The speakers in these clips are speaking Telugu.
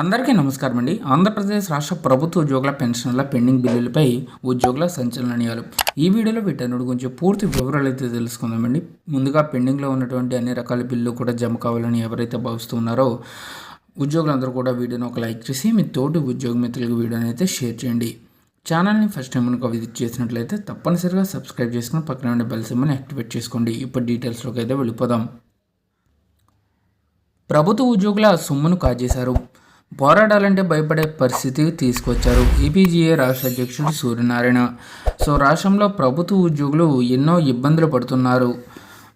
అందరికీ నమస్కారం అండి. ఆంధ్రప్రదేశ్ రాష్ట్ర ప్రభుత్వ ఉద్యోగుల పెన్షన్ల పెండింగ్ బిల్లులపై ఉద్యోగుల సంచలనాలు ఈ వీడియోలో వీటన్నిటి గురించి పూర్తి వివరాలు అయితే తెలుసుకుందామండి ముందుగా పెండింగ్లో ఉన్నటువంటి అన్ని రకాల బిల్లు కూడా జమ కావాలని ఎవరైతే భావిస్తున్నారో ఉద్యోగులందరూ కూడా వీడియోని ఒక లైక్ చేసి మీ తోటి ఉద్యోగ మిత్రులకు వీడియోని అయితే షేర్ చేయండి. ఛానల్ని ఫస్ట్ టైం కనుక విజిట్ చేసినట్లయితే తప్పనిసరిగా సబ్స్క్రైబ్ చేసుకుని పక్కన ఉండే బెల్ సింబల్ని యాక్టివేట్ చేసుకోండి. ఇప్పుడు డీటెయిల్స్లోకి అయితే వెళ్ళిపోదాం. ప్రభుత్వ ఉద్యోగుల సొమ్మును కాజేశారు. పోరాడాలంటే భయపడే పరిస్థితి తీసుకొచ్చారు ఏపీజీఏ రాష్ట్ర అధ్యక్షుడు సూర్యనారాయణ. సో రాష్ట్రంలో ప్రభుత్వ ఉద్యోగులు ఎన్నో ఇబ్బందులు పడుతున్నారు.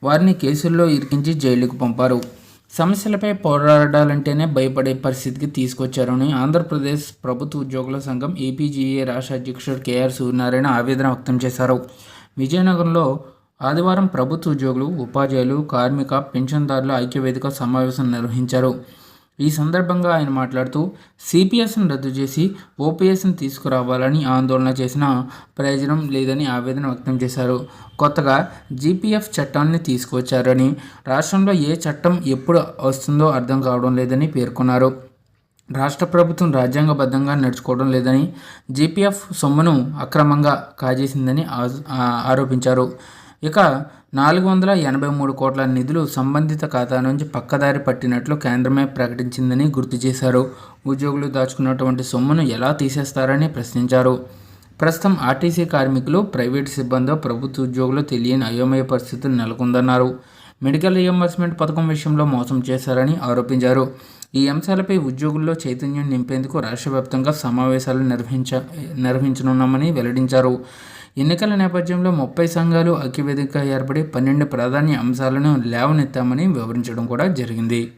వారిని కేసుల్లో ఇరికించి జైలుకు పంపారు. సమస్యలపై పోరాడాలంటేనే భయపడే పరిస్థితికి తీసుకొచ్చారని ఆంధ్రప్రదేశ్ ప్రభుత్వ ఉద్యోగుల సంఘం ఏపీజీఏ రాష్ట్ర అధ్యక్షుడు కేఆర్ సూర్యనారాయణ ఆవేదన వ్యక్తం చేశారు. విజయనగరంలో ఆదివారం ప్రభుత్వ ఉద్యోగులు ఉపాధ్యాయులు కార్మిక పెన్షన్దారుల ఐక్యవేదిక సమావేశం నిర్వహించారు. ఈ సందర్భంగా ఆయన మాట్లాడుతూ సిపిఎస్ను రద్దు చేసి ఓపీఎస్ను తీసుకురావాలని ఆందోళన చేసిన ప్రయోజనం లేదని ఆవేదన వ్యక్తం చేశారు. కొత్తగా జీపీఎఫ్ చట్టాన్ని తీసుకువచ్చారని రాష్ట్రంలో ఏ చట్టం ఎప్పుడు వస్తుందో అర్థం కావడం లేదని పేర్కొన్నారు. రాష్ట్ర ప్రభుత్వం రాజ్యాంగబద్ధంగా నడుచుకోవడం లేదని జీపీఎఫ్ సొమ్మును అక్రమంగా కాజేసిందని ఆరోపించారు. ఇక నాలుగు వందల ఎనభై మూడు కోట్ల నిధులు సంబంధిత ఖాతా నుంచి పక్కదారి పట్టినట్లు కేంద్రమే ప్రకటించిందని గుర్తు చేశారు. ఉద్యోగులు దాచుకున్నటువంటి సొమ్మును ఎలా తీసేస్తారని ప్రశ్నించారు. ప్రస్తుతం ఆర్టీసీ కార్మికులు ప్రైవేటు సిబ్బంది ప్రభుత్వ ఉద్యోగులు తెలియని అయోమయ పరిస్థితులు నెలకొందన్నారు. మెడికల్ రియంబర్స్మెంట్ పథకం విషయంలో మోసం చేశారని ఆరోపించారు. ఈ అంశాలపై ఉద్యోగుల్లో చైతన్యం నింపేందుకు రాష్ట్ర వ్యాప్తంగా సమావేశాలు నిర్వహించ నిర్వహించనున్నామని వెల్లడించారు. ఎన్నికల నేపథ్యంలో ముప్పై సంఘాలు ఐక్యవేదికగా ఏర్పడి పన్నెండు ప్రాధాన్య అంశాలను లేవనెత్తామని వివరించడం కూడా జరిగింది.